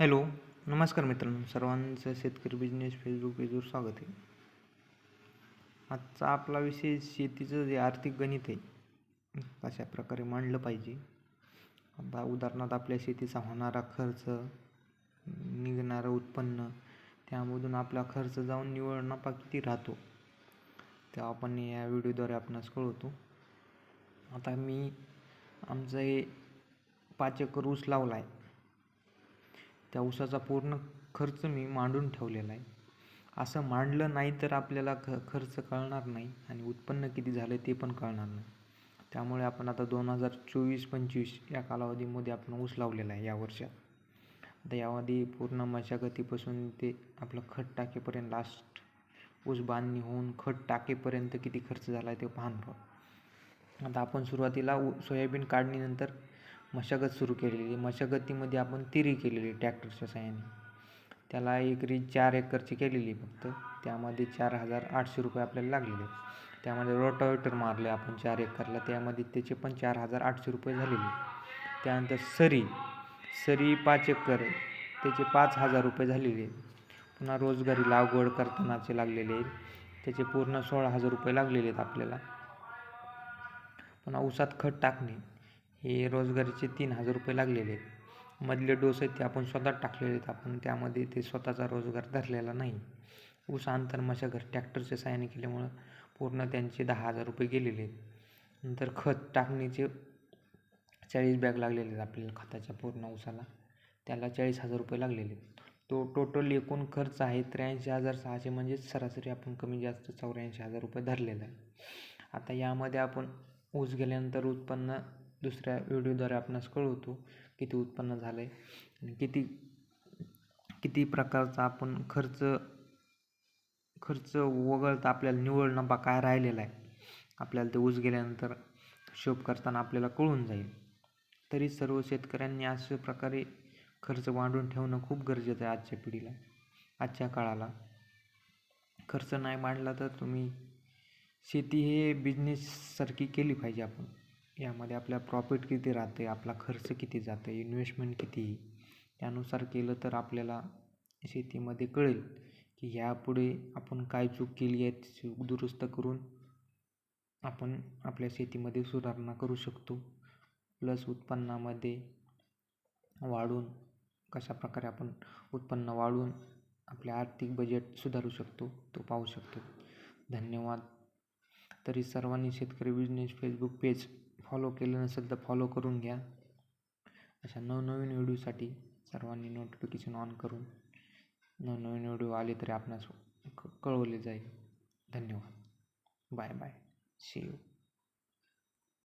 Hello नमस्कार मित्रांनो. सर्वांचं शेतकरी बिझनेस फेसबुक पेजवर स्वागत आहे. आजचा आपला विषय शेतीचं जे आर्थिक गणित आहे कशा प्रकारे मांडलं पाहिजे? आता उदाहरणार्थ आपल्या शेतीचा होणारा खर्च निघणारं उत्पन्न त्यामधून आपला खर्च जाऊन निवड नफा किती राहतो ते आपण या व्हिडिओद्वारे आपणास कळवतो. आता मी आमचं हे पाच एकर ऊस लावला आहे. त्या ऊसाचा पूर्ण खर्च मी मांडून ठेवलेला आहे. असं मांडलं नाही तर आपल्याला ख खर्च कळणार नाही आणि उत्पन्न किती झालं ते पण कळणार नाही. त्यामुळे आपण आता दोन हजार चोवीस पंचवीस या कालावधीमध्ये आपण ऊस लावलेला आहे या वर्षात. आता यामध्ये पूर्ण मशागतीपासून ते आपलं खत टाकेपर्यंत लास्ट ऊस बांधणी होऊन खत टाकेपर्यंत किती खर्च झाला आहे ते पाहणार आता आपण सुरुवातीला सोयाबीन काढणीनंतर मशागत सुरू केलेली मशागतीमध्ये आपण तिरी केलेली ट्रॅक्टरच्या साह्याने त्याला एकरी चार एकरची केलेली फक्त. त्यामध्ये चार हजार आठशे रुपये आपल्याला लागलेले त्यामध्ये रोटावेटर मारले आपण चार एकरला. त्यामध्ये त्याचे पण चार हजार आठशे रुपये झालेले त्यानंतर सरी सरी पाच एकर त्याचे पाच हजार रुपये झालेले पुन्हा रोजगारी लागवड करतानाचे लागलेले त्याचे पूर्ण सोळा हजार रुपये लागलेले आहेत आपल्याला. पुन्हा ऊसात खत टाकणे. हे रोजगारीचे तीन हजार रुपये लागलेले. आहेत मधले डोस आहेत ते आपण स्वतः टाकलेले आहेत. आपण त्यामध्ये ते स्वतःचा रोजगार धरलेला नाही. ऊस अंतर घर ट्रॅक्टरच्या साहाय्याने केल्यामुळं पूर्ण त्यांचे दहा हजार रुपये गेलेले आहेत. नंतर खत टाकणीचे चाळीस बॅग लागलेले आहेत आपल्याला खताच्या पूर्ण ऊसाला. त्याला चाळीस हजार रुपये लागलेले आहेत. तो टोटल एकूण खर्च आहे त्र्याऐंशी हजार सहाशे म्हणजेच सरासरी आपण कमी जास्त चौऱ्याऐंशी हजार रुपये धरलेला आहे. आता यामध्ये आपण ऊस गेल्यानंतर उत्पन्न दुसऱ्या व्हिडिओद्वारे आपणास कळवतो किती उत्पन्न झालं आहे आणि किती किती प्रकारचा आपण खर्च खर्च वगळता आपल्याला निवड नफा काय राहिलेला आहे आपल्याला ते ऊस गेल्यानंतर हिशोब करताना आपल्याला कळून जाईल. तरी सर्व शेतकऱ्यांनी अशा प्रकारे खर्च मांडून ठेवणं खूप गरजेचं आहे आजच्या पिढीला. आजच्या काळाला. खर्च नाही मांडला तर तुम्ही शेती हे बिझनेससारखी केली पाहिजे आपण. यामध्ये आपल्या प्रॉफिट किती राहते आपला खर्च किती जातं इन्व्हेस्टमेंट किती त्यानुसार केलं तर आपल्याला शेतीमध्ये कळेल की ह्यापुढे आपण काय चूक केली आहे चूक दुरुस्त करून आपण आपल्या शेतीमध्ये सुधारणा करू शकतो. प्लस उत्पन्नामध्ये वाढून कशा प्रकारे आपण उत्पन्न वाढवून आपले आर्थिक बजेट सुधारू शकतो तो पाहू शकतो. धन्यवाद. तरी सर्वांनी शेतकरी बिझनेस फेसबुक पेज फॉलो केलं नसेल तर फॉलो करून घ्या. अशा नवनवीन व्हिडिओसाठी सर्वांनी नोटिफिकेशन ऑन करून नवनवीन व्हिडिओ आले तरी आपणास क कळवले जाईल. धन्यवाद. Bye bye C you